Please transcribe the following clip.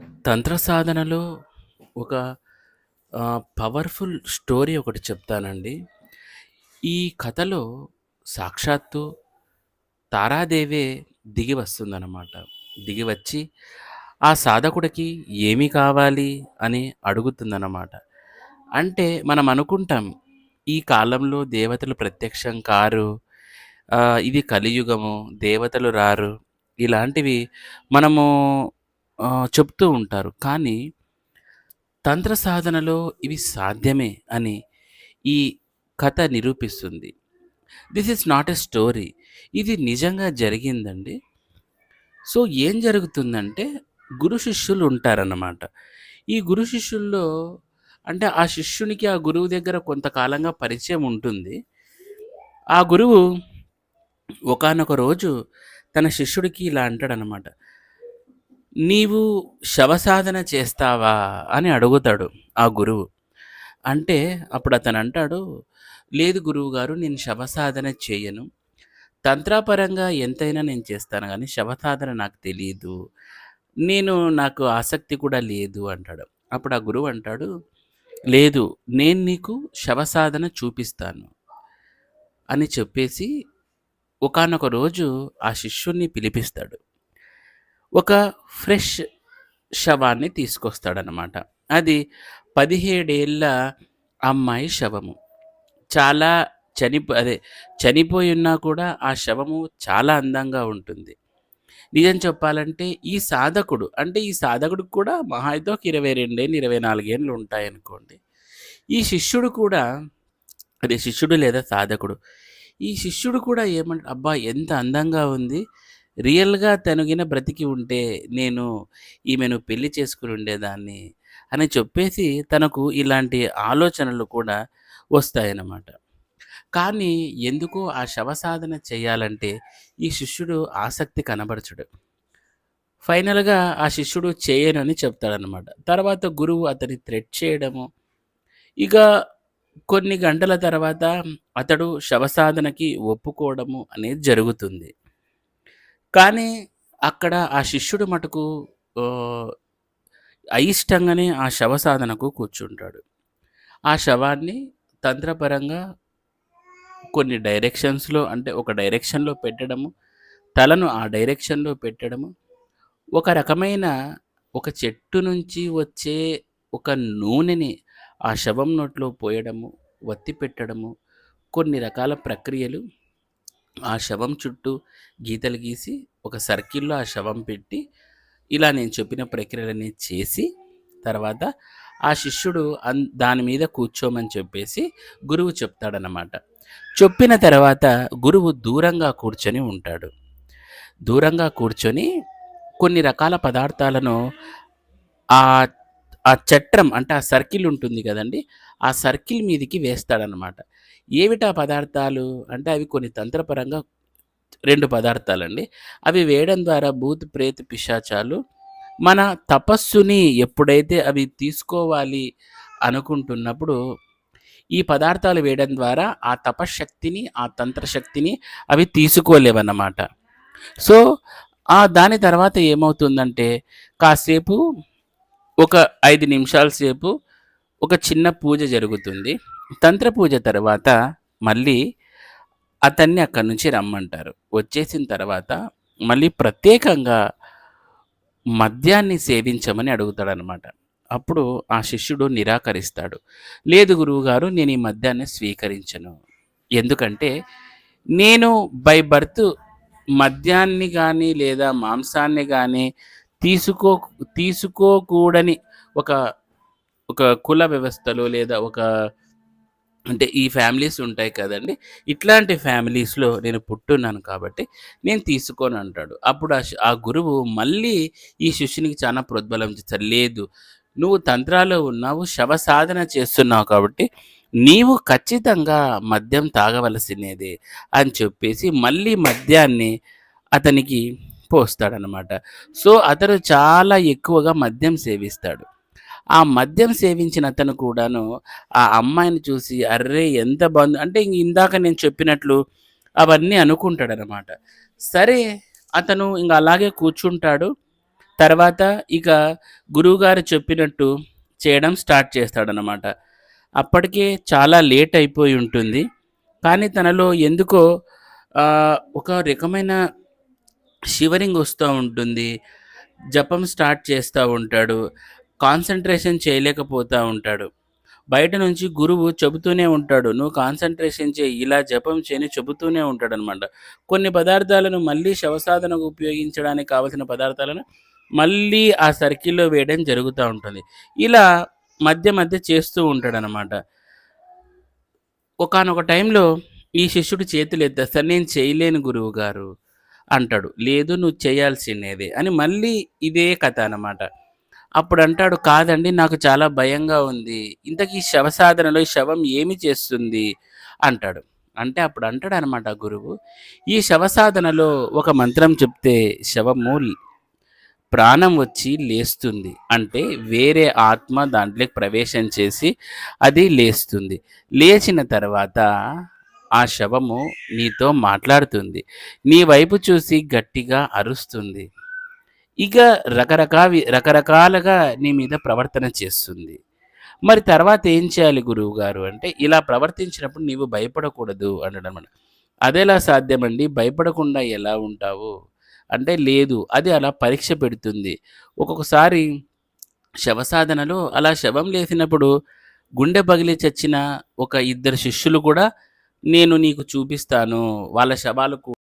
తంత్ర సాధనలో ఒక powerful story ఒకటి చెప్తానండి. ఈ కథలో సాక్షాత్తు తారాదేవే దిగి వస్తుందనమాట. దిగి వచ్చి ఆ సాధకుడికి ఏమి కావాలి అని అడుగుతుందనమాట. అంటే మనం అనుకుంటాం, ఈ కాలంలో దేవతలు ప్రత్యక్షం కారు. ఇది కలియుగము. దేవతలు రారు. ఇలాంటివి మనము చెప్తూ ఉంటారు. కానీ తంత్ర సాధనలో ఇవి సాధ్యమే అని ఈ కథ నిరూపిస్తుంది. This is not a story. ఇది నిజంగా జరిగిందండి. సో, ఏం జరుగుతుందంటే గురు శిష్యులు ఉంటారన్నమాట. ఈ గురు శిష్యుల్లో అంటే ఆ శిష్యునికి ఆ గురువు దగ్గర కొంతకాలంగా పరిచయం ఉంటుంది. ఆ గురువు ఒకానొక రోజు తన శిష్యుడికి ఇలా అంటాడనమాట. "నీవు శవసాధన చేస్తావా?" అని అడుగుతాడు ఆ గురువు. అంటే అప్పుడు అతను అంటాడు "లేదు గురువు గారు నేను శవసాధన చేయను. తంత్రపరంగా ఎంతైనా నేను చేస్తాను కానీ శవసాధన నాకు తెలియదు నేను నాకు ఆసక్తి కూడా లేదు" అంటాడు. అప్పుడు ఆ గురువు అంటాడు, "లేదు నేను నీకు శవసాధన చూపిస్తాను" అని చెప్పేసి ఒకానొక రోజు ఆ శిష్యుణ్ణి పిలిపిస్తాడు. ఒక ఫ్రెష్ శవాన్ని తీసుకొస్తాడనమాట. అది పదిహేడేళ్ళ అమ్మాయి శవము. చాలా చనిపో అదే చనిపోయి ఉన్నా కూడా ఆ శవము చాలా అందంగా ఉంటుంది. నిజం చెప్పాలంటే ఈ సాధకుడు అంటే ఈ సాధకుడికి కూడా మహా అయితే ఒక 22 ఏళ్ళు, ఇరవై నాలుగేళ్ళు ఉంటాయనుకోండి. ఈ శిష్యుడు కూడా అదే శిష్యుడు లేదా సాధకుడు. ఈ శిష్యుడు కూడా ఏమంట "అబ్బా! ఎంత అందంగా ఉంది. రియల్‌గా తనుగిన బ్రతికి ఉంటే నేను ఈమెను పెళ్ళి చేసుకుని ఉండేదాన్ని" అని చెప్పేసి తనకు ఇలాంటి ఆలోచనలు కూడా వస్తాయన్నమాట. కానీ ఎందుకో ఆ శవసాధన చేయాలంటే ఈ శిష్యుడు ఆసక్తి కనబరచడు. ఫైనల్‌గా ఆ శిష్యుడు చేయనని చెప్తాడనమాట. తర్వాత గురువు అతని థ్రెట్ చేయడము, ఇక కొన్ని గంటల తర్వాత అతడు శవసాధనకి ఒప్పుకోవడము అనేది జరుగుతుంది. కానీ అక్కడ ఆ శిష్యుడు మటుకు అయిష్టంగానే ఆ శవ సాధనకు కూర్చుంటాడు. ఆ శవాన్ని తంత్రపరంగా కొన్ని డైరెక్షన్స్‌లో అంటే ఒక డైరెక్షన్‌లో పెట్టడము, తలను ఆ డైరెక్షన్‌లో పెట్టడము, ఒక రకమైన ఒక చెట్టు నుంచి వచ్చే ఒక నూనెని ఆ శవం నోట్లో పోయడము, వత్తి పెట్టడము, కొన్ని రకాల ప్రక్రియలు ఆ శవం చుట్టూ గీతలు గీసి ఒక సర్కిల్‌లో ఆ శవం పెట్టి, ఇలా నేను చెప్పిన ప్రక్రియలని చేసి, తర్వాత ఆ శిష్యుడు అన్ దాని మీద కూర్చోమని చెప్పేసి గురువు చెప్తాడనమాట. చెప్పిన తర్వాత గురువు దూరంగా కూర్చొని ఉంటాడు. దూరంగా కూర్చొని కొన్ని రకాల పదార్థాలను ఆ ఆ చట్రం అంటే ఆ సర్కిల్ ఉంటుంది కదండి ఆ సర్కిల్ మీదికి వేస్తాడనమాట. ఏమిటా పదార్థాలు అంటే అవి కొన్ని తంత్రపరంగా రెండు పదార్థాలండి. అవి వేయడం ద్వారా భూత్, ప్రేత్, పిశాచాలు మన తపస్సుని ఎప్పుడైతే అవి తీసుకోవాలి అనుకుంటున్నప్పుడు, ఈ పదార్థాలు వేయడం ద్వారా ఆ తపశ్శక్తిని, ఆ తంత్రశక్తిని అవి తీసుకోలేవన్నమాట. సో, ఆ దాని తర్వాత ఏమవుతుందంటే కాసేపు ఒక ఐదు నిమిషాల సేపు ఒక చిన్న పూజ జరుగుతుంది. తంత్ర పూజ తర్వాత మళ్ళీ అతన్ని అక్కడి నుంచి రమ్మంటారు. వచ్చేసిన తర్వాత మళ్ళీ ప్రత్యేకంగా మద్యాన్ని సేవించమని అడుగుతాడనమాట. అప్పుడు ఆ శిష్యుడు నిరాకరిస్తాడు. "లేదు గురువుగారు నేను ఈ మద్యాన్ని స్వీకరించను. ఎందుకంటే నేను బై బర్త్ మద్యాన్ని కానీ లేదా మాంసాన్ని కానీ తీసుకో తీసుకోకూడని ఒక ఒక కుల వ్యవస్థలో లేదా ఒక అంటే ఈ ఫ్యామిలీస్ ఉంటాయి కదండీ! ఇట్లాంటి ఫ్యామిలీస్‌లో నేను పుట్టున్నాను కాబట్టి నేను తీసుకొని అంటాడు. అప్పుడు ఆ శి ఆ గురువు మళ్ళీ ఈ శిష్యునికి చాలా ప్రోద్బలం చేస్తారు "లేదు నువ్వు తంత్రాలో ఉన్నావు, శవ సాధన చేస్తున్నావు కాబట్టి నీవు ఖచ్చితంగా మద్యం తాగవలసినదే" అని చెప్పేసి మళ్ళీ మద్యాన్ని అతనికి పోస్తాడనమాట. సో, అతను చాలా ఎక్కువగా మద్యం సేవిస్తాడు. ఆ మద్యం సేవించిన అతను కూడాను ఆ అమ్మాయిని చూసి అర్రే! ఎంత బాగుంది అంటే ఇందాక నేను చెప్పినట్లు అవన్నీ అనుకుంటాడనమాట. సరే అతను ఇంకా అలాగే కూర్చుంటాడు. తర్వాత ఇక గురువుగారు చెప్పినట్టు చేయడం స్టార్ట్ చేస్తాడనమాట. అప్పటికే చాలా లేట్ అయిపోయి ఉంటుంది. కానీ తనలో ఎందుకో ఒక రకమైన షివరింగ్ వస్తూ ఉంటుంది. జపం స్టార్ట్ చేస్తూ ఉంటాడు. కాన్సన్ట్రేషన్ చేయలేకపోతూ ఉంటాడు. బయట నుంచి గురువు చెబుతూనే ఉంటాడు. "నువ్వు కాన్సంట్రేషన్ చేయి ఇలా జపం చేయని చెబుతూనే చెబుతూనే ఉంటాడనమాట. కొన్ని పదార్థాలను మళ్ళీ శవసాధనకు ఉపయోగించడానికి కావాల్సిన పదార్థాలను మళ్ళీ ఆ సర్కిల్‌లో వేయడం జరుగుతూ ఉంటుంది. ఇలా మధ్య మధ్య చేస్తూ ఉంటాడనమాట. ఒకానొక టైంలో ఈ శిష్యుడు చేతులు చేతులెత్తేస్తాడు. "నేను చేయలేను గురువుగారు" అంటాడు. "లేదు నువ్వు చేయాల్సిందేదే" అని మళ్ళీ ఇదే కథ అనమాట. అప్పుడు అంటాడు "కాదండి నాకు చాలా భయంగా ఉంది. ఇంతకీ శవసాధనలో ఈ శవం ఏమి చేస్తుంది?" అంటాడు. అంటే అప్పుడు అంటాడు అనమాట గురువు, "ఈ శవ సాధనలో ఒక మంత్రం చెప్తే శవము ప్రాణం వచ్చి లేస్తుంది. అంటే వేరే ఆత్మ దాంట్లోకి ప్రవేశం చేసి అది లేస్తుంది. లేచిన తర్వాత ఆ శవము నీతో మాట్లాడుతుంది. నీ వైపు చూసి గట్టిగా అరుస్తుంది. ఇక రకరకావి రకరకాలుగా నీ మీద ప్రవర్తన చేస్తుంది. మరి తర్వాత ఏం చేయాలి గురువు గారు అంటే, "ఇలా ప్రవర్తించినప్పుడు నీవు భయపడకూడదు" అన్నాడనమాట. అదేలా సాధ్యమండి? భయపడకుండా ఎలా ఉంటావు?" అంటే, "లేదు అది అలా పరీక్ష పెడుతుంది. ఒక్కొక్కసారి శవసాధనలో అలా శవం లేసినప్పుడు గుండె పగిలి చచ్చిన ఒక ఇద్దరు శిష్యులు కూడా నేను నీకు చూపిస్తాను. వాళ్ళ శవాలు